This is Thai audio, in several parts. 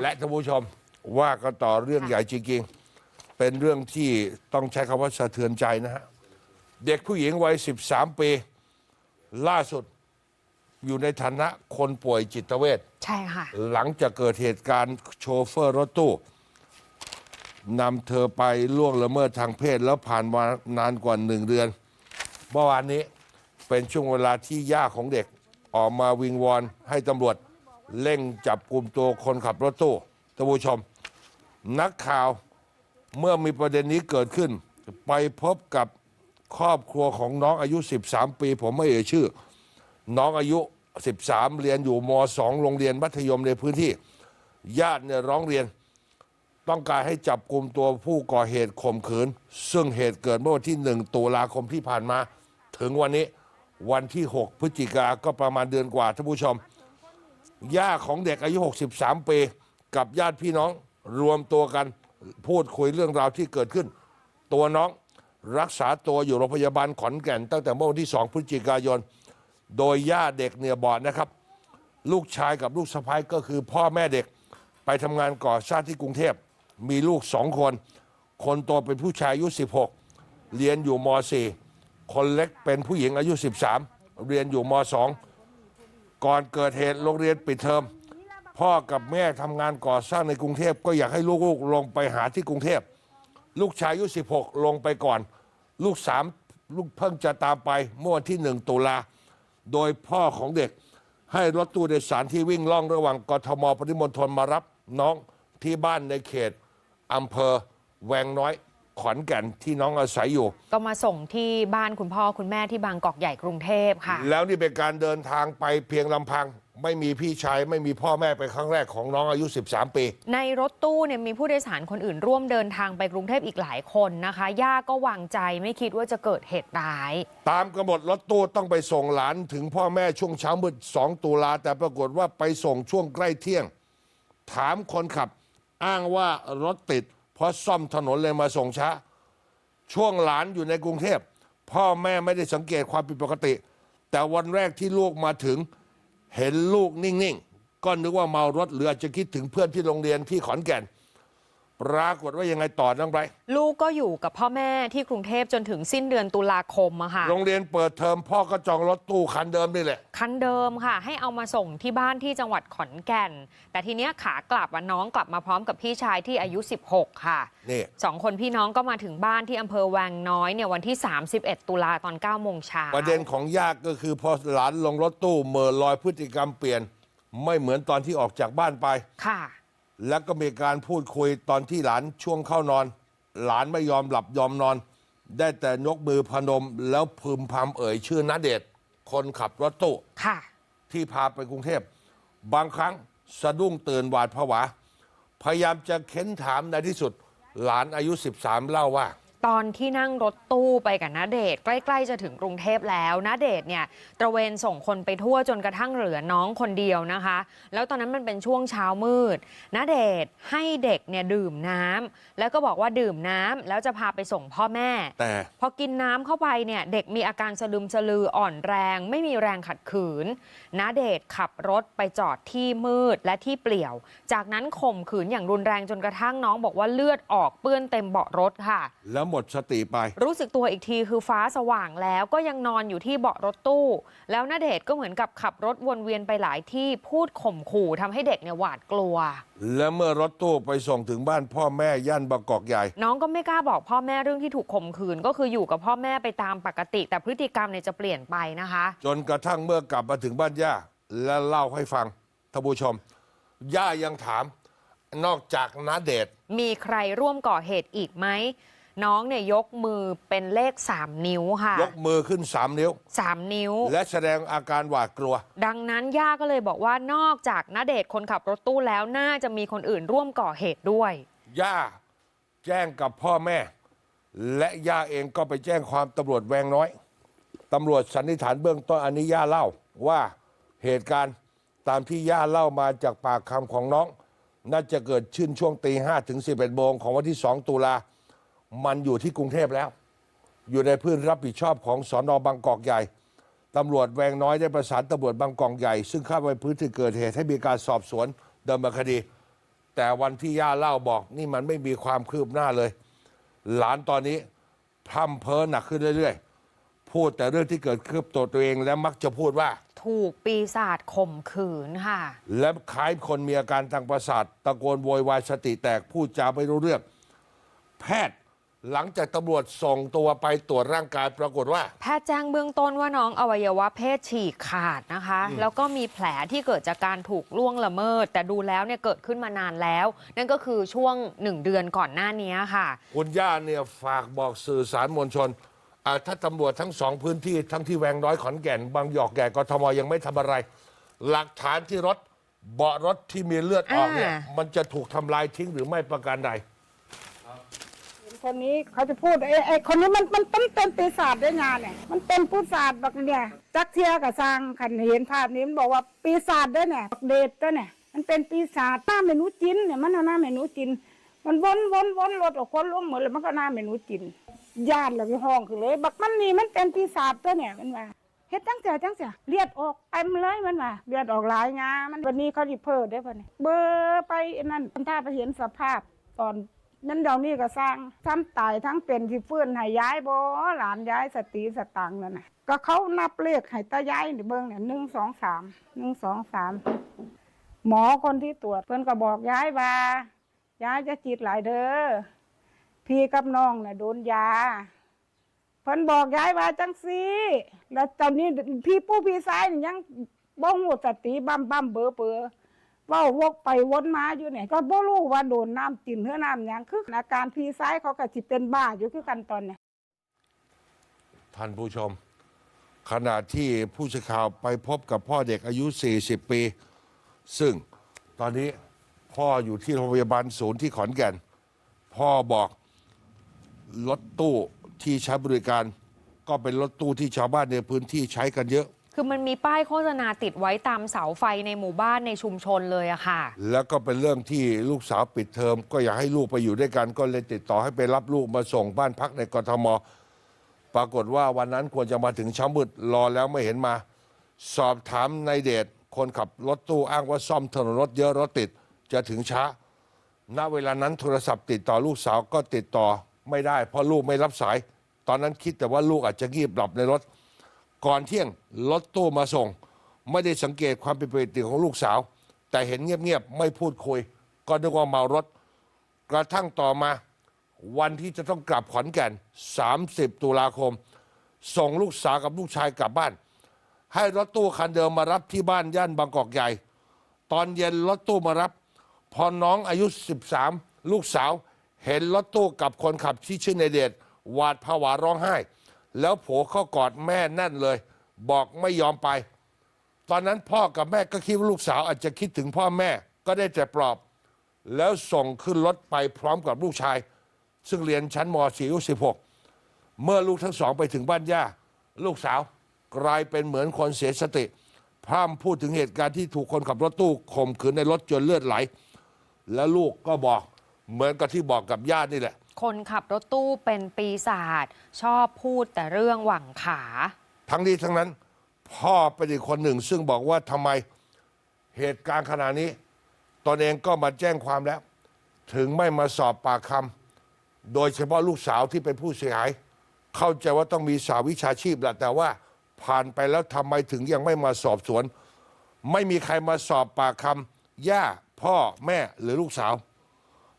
และท่านผู้ชมว่ากันต่อเรื่องใหญ่จริงๆ เป็นเรื่องที่ต้องใช้คำว่าสะเทือนใจนะฮะ เด็กผู้หญิงวัย 13 ปี ล่าสุดอยู่ในฐานะคนป่วยจิตเวชใช่ค่ะ หลังจากเกิดเหตุการณ์โชเฟอร์รถตู้นำเธอไปล่วงละเมิดทางเพศ แล้วผ่านมานานกว่าหนึ่งเดือนเมื่อวานนี้เป็นช่วงเวลาที่ย่าของเด็กออกมาวิงวอนให้ตำรวจ เร่งจับกลุ่มตัวคนขับรถตู้ท่านผู้ชม นักข่าวเมื่อมีประเด็นนี้เกิดขึ้น ไปพบกับครอบครัวของน้องอายุ 13 ปี ผมไม่เอ่ยชื่อ น้องอายุ 13 เรียนอยู่ม 2 โรงเรียนมัธยมในพื้นที่ ญาติเนี่ยร้องเรียน ต้องการให้จับกลุ่มตัวผู้ก่อเหตุข่มขืน ซึ่งเหตุเกิดเมื่อวันที่ 1 ตุลาคมที่ผ่านมา ถึงวันนี้วันที่ 6 พฤศจิกาก็ประมาณเดือนกว่าท่านผู้ชม ย่าของเด็กอายุ 63 ปีกับญาติพี่น้องรวมตัวกันพูดคุยเรื่องราวที่เกิดขึ้น ตัวน้องรักษาตัวอยู่โรงพยาบาลขอนแก่น ตั้งแต่เมื่อวันที่ 2 พฤศจิกายน โดยย่าเด็กเนี่ยบอกนะครับ ลูกชายกับลูกสะพ้ายก็คือพ่อแม่เด็กไปทำงานก่อสร้างที่กรุงเทพมีลูกสองคน คนโตเป็นผู้ชายอายุ 16 เรียนอยู่ม .4 คนเล็กเป็นผู้หญิงอายุ 13 เรียนอยู่ม .2 ก่อนเกิดเหตุโรงเรียนปิดเทอม พ่อกับแม่ทำงานก่อสร้างในกรุงเทพก็อยากให้ลูกๆลงไปหาที่กรุงเทพ ลูกชายอายุ 16 ลงไปก่อน ลูกสามลูกเพิ่งจะตามไปเมื่อวันที่ 1 ตุลา โดยพ่อของเด็ก ให้รถตู้โดยสารที่วิ่งล่องระหว่างกทมปริมณฑลมารับน้องที่บ้านในเขตอำเภอแวงน้อย ขอนแก่นที่น้องอาศัยอยู่ ก็มาส่งที่บ้านคุณพ่อคุณแม่ที่บางกอกใหญ่กรุงเทพค่ะ แล้วนี่เป็นการเดินทางไปเพียงลำพัง ไม่มีพี่ชาย ไม่มีพ่อแม่ไปครั้งแรกของน้องอายุ 13 ปี ในรถตู้เนี่ยมีผู้โดยสารคนอื่นร่วมเดินทางไปกรุงเทพอีกหลายคนนะคะ ย่าก็วางใจไม่คิดว่าจะเกิดเหตุร้าย ตามกำหนดรถตู้ต้องไปส่งหลานถึงพ่อแม่ช่วงเช้ามืด2ตุลาแต่ปรากฏว่าไปส่งช่วงใกล้เที่ยง ถามคนขับ อ้างว่ารถติดเพ ราะซ่อมถนนเลยมาส่งช้า ช่วงหลานอยู่ในกรุงเทพ พ่อแม่ไม่ได้สังเกตความผิดปกติ แต่วันแรกที่ลูกมาถึงเห็นลูกนิ่ง ๆ ก็นึกว่าเมารถหรืออาจจะคิดถึงเพื่อนที่โรงเรียนที่ขอนแก่น ปรากฏว่ายังไงต่อน้องไบรท์ลูกก็อยู่กับพ่อแม่ที่กรุงเทพจนถึงสิ้นเดือนตุลาคมอะค่ะ โรงเรียนเปิดเทอมพ่อก็จองรถตู้คันเดิมนี่แหละ คันเดิมค่ะ ให้เอามาส่งที่บ้านที่จังหวัดขอนแก่น แต่ทีเนี้ยขากลับว่าน้องกลับมาพร้อมกับพี่ชายที่อายุ 16 ค่ะนี่ สองคนพี่น้องก็มาถึงบ้านที่อำเภอแวงน้อยเนี่ยวันที่ 31 ตุลาตอน9โมงเช้าประเด็นของญาติก็คือพอหลานลงรถตู้เหม่อลอยพฤติกรรมเปลี่ยน ไม่เหมือนตอนที่ออกจากบ้านไป ค่ะ แล้วก็มีการพูดคุยตอนที่หลานช่วงเข้านอน หลานไม่ยอมหลับยอมนอน ได้แต่ยกมือพนม แล้วพึมพำเอ่ยชื่อนาเดชน์คนขับรถตู้ค่ะ ที่พาไปกรุงเทพ บางครั้งสะดุ้งตื่นหวาดผวา พยายามจะเค้นถามในที่สุด หลานอายุ 13 เล่าว่า ตอนที่นั่งรถตู้ไปกับนาเดชน์ใกล้ ๆ จะถึงกรุงเทพแล้วนาเดชน์เนี่ยตระเวนส่งคนไปทั่วจนกระทั่งเหลือน้องคนเดียวนะคะ แล้วตอนนั้นมันเป็นช่วงเช้ามืดนาเดชน์ให้เด็กเนี่ยดื่มน้ำแล้วก็บอกว่าดื่มน้ำแล้วจะพาไปส่งพ่อแม่ แต่พอกินน้ำเข้าไปเนี่ยเด็กมีอาการสะลึมสะลืออ่อนแรง ไม่มีแรงขัดขืนนาเดชน์ขับรถไปจอดที่มืดและที่เปลี่ยว จากนั้นข่มขืนอย่างรุนแรงจนกระทั่งน้องบอกว่าเลือดออกเปื้อนเต็มเบาะรถค่ะแล้วหมดสติไป รู้สึกตัวอีกทีคือฟ้าสว่างแล้วก็ยังนอนอยู่ที่เบาะรถตู้ แล้วนาเดชน์ก็เหมือนกับขับรถวนเวียนไปหลายที่พูดข่มขู่ทำให้เด็กเนี่ยหวาดกลัว และเมื่อรถตู้ไปส่งถึงบ้านพ่อแม่ย่านบางกอกใหญ่ น้องก็ไม่กล้าบอกพ่อแม่เรื่องที่ถูกข่มขืน ก็คืออยู่กับพ่อแม่ไปตามปกติ แต่พฤติกรรมเนี่ยจะเปลี่ยนไปนะคะ จนกระทั่งเมื่อกลับมาถึงบ้านย่า และเล่าให้ฟังท่านผู้ชม ย่ายังถาม นอกจากนาเดชน์ มีใครร่วมก่อเหตุอีกไหม น้องเนี่ยยกมือเป็นเลข 3 นิ้วค่ะ ยกมือขึ้นสามนิ้ว 3 นิ้ว และแสดงอาการหวาดกลัว ดังนั้นย่าก็เลยบอกว่านอกจากนาเดชน์คนขับรถตู้แล้วน่าจะมีคนอื่นร่วมก่อเหตุด้วย ย่าแจ้งกับพ่อแม่ และย่าเองก็ไปแจ้งความตำรวจแวงน้อยตำรวจสันนิษฐานเบื้องต้นอันนี้ย่าเล่าว่าเหตุการณ์ตามที่ย่าเล่ามาจากปากคำของน้อง น่าจะเกิดขึ้นช่วงตีห้ถึงสิบเอ็ดโมงของวันที่สองตุลา มันอยู่ที่กรุงเทพแล้ว อยู่ในพื้นรับผิดชอบของสอนอบางกอกใหญ่ตำรวจแวงน้อยได้ประสานตำรวจบางกอกใหญ่ ซึ่งเข้าไปพื้นที่เกิดเหตุให้มีการสอบสวนดำเนินคดี แต่วันที่ย่าเล่าบอก นี่มันไม่มีความคืบหน้าเลย หลานตอนนี้พร่ำเพ้อหนักขึ้นเรื่อยๆ พูดแต่เรื่องที่เกิดขึ้นตัวตัวเองและมักจะพูดว่า ถูกปีศาจข่มขืนค่ะ และคล้ายคนมีอาการทางประสาทตะโกนโวยวายสติแตกพูดจาไม่รู้เรื่อง แพทย์ หลังจากตำรวจส่งตัวไปตรวจร่างกายปรากฏว่า แพทย์แจ้งเบื้องต้นว่าน้องอวัยวะเพศฉีกขาดนะคะ แล้วก็มีแผลที่เกิดจากการถูกล่วงละเมิด แต่ดูแล้วเนี่ยเกิดขึ้นมานานแล้ว นั่นก็คือช่วงหนึ่งเดือนก่อนหน้านี้ค่ะ คุณย่าเนี่ยฝากบอกสื่อสารมวลชนอ่าถ้าตำรวจทั้งสองพื้นที่ทั้งที่แวงน้อยขอนแก่น บางหยอกแก่กทมยังไม่ทำอะไร หลักฐานที่รถเบาะรถที่มีเลือดออกเนี่ยอ่ามันจะถูกทำลายทิ้งหรือไม่ประการใด คนนี้เขาจะพูดไอ้ไอ้คนนี้มันมันเป็นเป็นปีศาจได้งานเนี่ย มันเป็นปีศาจแบบเนี่ยจักเทียกับสร้างขันเห็นภาพนี้มันบอกว่าปีศาจได้เนี่ยเดชได้เนี่ย มันเป็นปีศาจหน้าเมนูจินเนี่ยมันเอาหน้าเมนูจิน มันวนวนวนรถออกคนลงเหมือนเลยมันก็หน้าเมนูจินญาติเราไปห้องคือเลย บักมันนี่มันเป็นปีศาจตัวเนี่ยมันว่าเฮ็ดจังเสียจังเสียเลียดออกเต็มเลยมันว่าเลียดออกหลายงามันวันนี้เขาดิเพิ่ได้ป่ะเนี่ยเบอร์ไปนั่นถ้าไปเห็นสภาพตอน นั่นเดี๋ยวนี้ก็สร้างทั้งตายทั้งเป็นที่ฟื้นให้ย้ายบ่หลานย้ายสติสตังนั่นน่ะก็เขานับเลขให้ตาย้ายนี่เบิ่งเนี่ยหนึ่งสองสามหนึ่งสองสามหมอคนที่ตรวจเพิ่นก็บอกย้ายว่าย้ายจะจิตหลายเด้อพี่กับน้องน่ะโดนยาเพิ่นบอกย้ายว่าจังซีแล้วตอนนี้พี่ปู่พี่ซ้ายนี่ยังบ่ฮู้สติบั้มบั้มเบอเบอ เว้าวกไปวนมาอยู่เนี่ยก็บ่รู้ว่าโดนน้ำกินเฮือน้ำหยังคืออาการพี่ซ้ายเขาก็สิเป็นบ้าอยู่คือกันตอนเนี่ยท่านผู้ชม ขณะที่ผู้สื่อข่าวไปพบกับพ่อเด็กอายุ 40 ปี ซึ่งตอนนี้พ่ออยู่ที่โรงพยาบาลศูนย์ที่ขอนแก่น พ่อบอกรถตู้ที่ใช้บริการ ก็เป็นรถตู้ที่ชาวบ้านในพื้นที่ใช้กันเยอะ คือมันมีป้ายโฆษณาติดไว้ตามเสาไฟในหมู่บ้านในชุมชนเลยอะค่ะ แล้วก็เป็นเรื่องที่ลูกสาวปิดเทอม ก็อยากให้ลูกไปอยู่ด้วยกันก็เลยติดต่อให้ไปรับลูกมาส่งบ้านพักในกทม ปรากฏว่าวันนั้นควรจะมาถึงเช้ามืดรอแล้วไม่เห็นมา สอบถามนายเดชคนขับรถตู้อ้างว่าซ่อมถนนรถเยอะรถติดจะถึงช้า ณเวลานั้นโทรศัพท์ติดต่อลูกสาวก็ติดต่อไม่ได้ เพราะลูกไม่รับสาย ตอนนั้นคิดแต่ว่าลูกอาจจะงีบหลับในรถ ก่อนเที่ยงรถตู้มาส่ง ไม่ได้สังเกตความผิดปกติของลูกสาว แต่เห็นเงียบๆไม่พูดคุย ก็นึกว่าเมารถ กระทั่งต่อมา วันที่จะต้องกลับขอนแก่น 30 ตุลาคม ส่งลูกสาวกับลูกชายกลับบ้าน ให้รถตู้คันเดิมมารับที่บ้านย่านบางกอกใหญ่ ตอนเย็นรถตู้มารับ พอน้องอายุ 13 ลูกสาว เห็นรถตู้กับคนขับที่ชื่อในเดชหวาดผวาร้องไห้ แล้วโผเข้ากอดแม่แน่นเลย บอกไม่ยอมไป ตอนนั้นพ่อกับแม่ก็คิดว่าลูกสาวอาจจะคิดถึงพ่อแม่ก็ได้แต่ปลอบ แล้วส่งขึ้นรถไปพร้อมกับลูกชาย ซึ่งเรียนชั้นม .4 อายุ16 เมื่อลูกทั้งสองไปถึงบ้านย่า ลูกสาวกลายเป็นเหมือนคนเสียสติพร่ำพูดถึงเหตุการณ์ที่ถูกคนขับรถตู้ข่มขืนในรถจนเลือดไหล แล้วลูกก็บอกเหมือนกับที่บอกกับญาตินี่แหละ คนขับรถตู้เป็นปีศาจชอบพูดแต่เรื่องหวังขา ทั้งนี้ทั้งนั้น พ่อเป็นอีกคนหนึ่ง ซึ่งบอกว่าทำไมเหตุการณ์ขณะนี้ ตนเองก็มาแจ้งความแล้ว ถึงไม่มาสอบปากคำโดยเฉพาะลูกสาวที่เป็นผู้เสียหาย เข้าใจว่าต้องมีสาววิชาชีพแหละแต่ว่าผ่านไปแล้วทำไมถึงยังไม่มาสอบสวน ไม่มีใครมาสอบปากคำย่าพ่อแม่หรือลูกสาว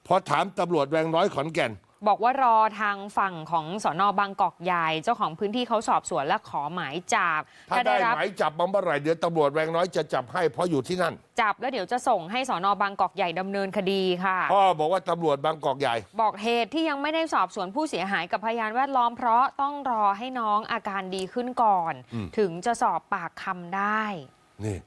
พอถามตำรวจแวงน้อยขอนแก่น บอกว่ารอทางฝั่งของสอนอบางกอกใหญ่ เจ้าของพื้นที่เขาสอบสวนและขอหมายจับถ้าได้รับหมายจับมาเมื่อไหร่เดี๋ยวตำรวจแวงน้อยจะจับให้เพราะอยู่ที่นั่น จับแล้วเดี๋ยวจะส่งให้สอนอบางกอกใหญ่ดำเนินคดีค่ะ พ่อบอกว่าตำรวจบางกอกใหญ่ บอกเหตุที่ยังไม่ได้สอบสวนผู้เสียหายกับพยานแวดล้อม เพราะต้องรอให้น้องอาการดีขึ้นก่อน อืม ถึงจะสอบปากคำได้ นี่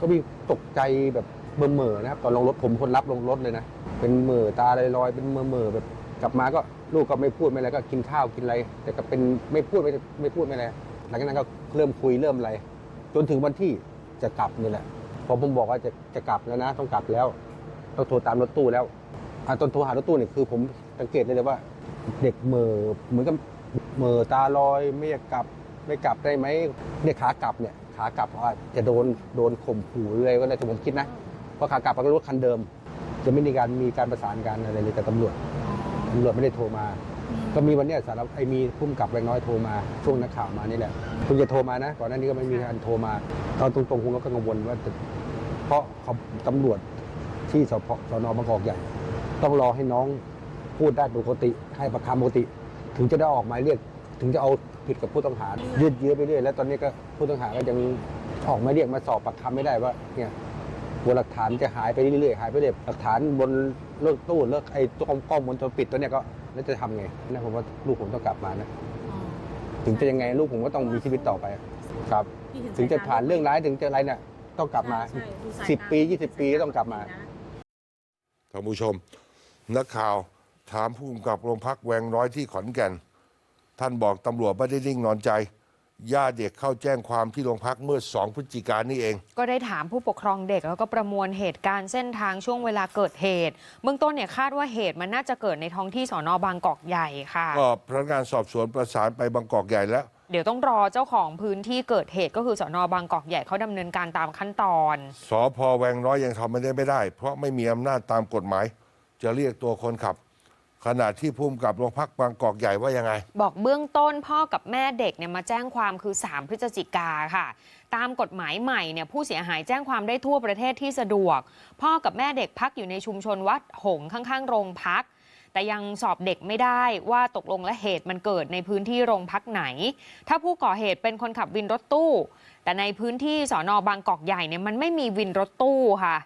ก็มีตกใจแบบเมื่อเมื่อๆนะครับ ตอนลงรถผมคนรับลงรถเลยนะ เป็นเมื่อตาลอยๆเป็นเมื่อเมื่อๆแบบกลับมาก็ลูกก็ไม่พูดไม่อะไรก็กินข้าวกินอะไร แต่ก็เป็นไม่พูดไม่ไม่พูดไม่อะไรหลังจากนั้นก็เริ่มคุยเริ่มอะไร จนถึงวันที่จะกลับนี่แหละพอผมบอกว่าจะจะกลับแล้วนะ ต้องกลับแล้วต้องโทรตามรถตู้แล้วอตอนโทรหารถตู้เนี่ยคือ ผมสังเกตได้เลยว่า เด็กเม่อเหมือนกับเม่อตาลอย ไม่อยากกลับไม่กลับได้ไหมเนี่ยขากลับเนี่ยขากลับว่าจะโดนโดนข่มขู่เลยก็เลยแต่ผมคิดนะพอขากลับก็รถคันเดิม จะไม่มีการมีการประสานกันอะไรเลยกับตำรวจตำรวจไม่ได้โทรมา ก็มีวันเนี้ยสารวัตรไอ้มีพุ่มกับแรงน้อยโทรมาช่วงนักข่าวมานี่แหละคุณจะโทรมานะก่อนหน้านี้ก็ไม่มีการโทรมาตอนตรงๆคุณก็กังวลว่าจะเพราะเขาตำรวจที่สพสนบางกอกใหญ่ ต้องรอให้น้องพูดได้ปกติ ให้ประคำปกติ ถึงจะได้ออกหมายเรียก ถึงจะเอาผิดกับผู้ต้องหายืดเยื้อไปเรื่อยแล้วตอนนี้ก็ผู้ต้องหาก็ยังออกหมายเรียกมาสอบปากคำไม่ได้ว่าเนี่ย บนหลักฐานจะหายไปเรื่อยๆหายไปเรื่อยหลักฐานบนเลิกตู้เลิกไอ้ตัวกล้องวงจรปิดตัวเนี้ยก็แล้วจะทำไงนะผมว่าลูกผมต้องกลับมานะถึงจะยังไงลูกผมก็ต้องมีชีวิตต่อไป ครับถึงจะผ่านเรื่องร้ายถึงจะอะไรเนี่ยต้องกลับมาสิบปียี่สิบปีก็ต้องกลับมาท่านผู้ชม นักข่าวถามผู้กำกับโรงพักแวงน้อยที่ขอนแก่น ท่านบอกตำรวจไม่ได้นิ่งนอนใจ ญาติเด็กเข้าแจ้งความที่โรงพักเมื่อ 2 พฤศจิกายนนี่เอง ก็ได้ถามผู้ปกครองเด็กแล้วก็ประมวลเหตุการณ์เส้นทางช่วงเวลาเกิดเหตุ เบื้องต้นเนี่ยคาดว่าเหตุมันน่าจะเกิดในท้องที่สอนอบางกอกใหญ่ค่ะ ก็พนักงานสอบสวนประสานไปบางกอกใหญ่แล้ว เดี๋ยวต้องรอเจ้าของพื้นที่เกิดเหตุก็คือสอนอบางกอกใหญ่เขาดำเนินการตามขั้นตอน สพแวงน้อยยังทำไม่ได้ไม่ได้ เพราะไม่มีอำนาจตามกฎหมาย จะเรียกตัวคนขับ ขณะที่ภูมิกับโรงพักบางกอกใหญ่ว่ายังไง บอกเบื้องต้นพ่อกับแม่เด็กเนี่ยมาแจ้งความคือ 3 พฤศจิกาค่ะ ตามกฎหมายใหม่เนี่ยผู้เสียหายแจ้งความได้ทั่วประเทศที่สะดวก พ่อกับแม่เด็กพักอยู่ในชุมชนวัดหงข้างๆ โรงพัก แต่ยังสอบเด็กไม่ได้ว่าตกลงและเหตุมันเกิดในพื้นที่โรงพักไหน ถ้าผู้ก่อเหตุเป็นคนขับวินรถตู้ แต่ในพื้นที่สอนอบางกอกใหญ่เนี่ยมันไม่มีวินรถตู้ค่ะ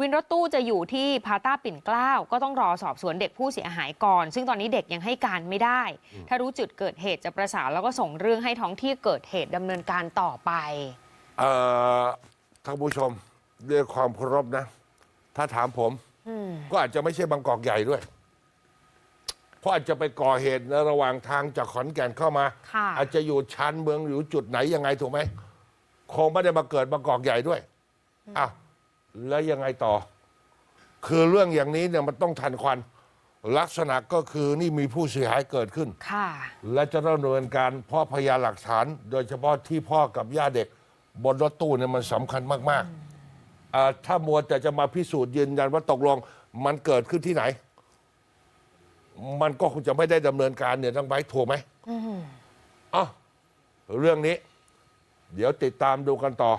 วินรถตู้จะอยู่ที่พาต้าปิ่นเกล้าก็ต้องรอสอบสวนเด็กผู้เสียหายก่อน ซึ่งตอนนี้เด็กยังให้การไม่ได้ ถ้ารู้จุดเกิดเหตุจะประสานแล้วก็ส่งเรื่องให้ท้องที่เกิดเหตุดำเนินการต่อไปเอ่อท่านผู้ชมด้วยความเคารพนะ ถ้าถามผมอืมก็อาจจะไม่ใช่บางกอกใหญ่ด้วยเพ ราะอาจจะไปก่อเหตุในระหว่างทางจากขอนแก่นเข้ามา ค่ะ อาจจะอยู่ชานเมืองอยู่จุดไหนยังไงถูกไหมคงไม่ได้มาเกิดบางกอกใหญ่ด้วยอะแล้วยังไงต่อ คือเรื่องอย่างนี้เนี่ยมันต้องทันควัน ลักษณะก็คือนี่มีผู้เสียหายเกิดขึ้น ค่ะ และจะต้องดำเนินการเพราะพยานหลักฐาน โดยเฉพาะที่พ่อกับย่าเด็ก บนรถตู้เนี่ยมันสำคัญมากๆอ่าถ้ามัวแต่จะมาพิสูจน์ยืนยันว่าตกลงมันเกิดขึ้นที่ไหน มันก็คงจะไม่ได้ดำเนินการเนี่ยต้องไปถูกไหมอ๋อเรื่องนี้ เดี๋ยวติดตามดูกันต่อ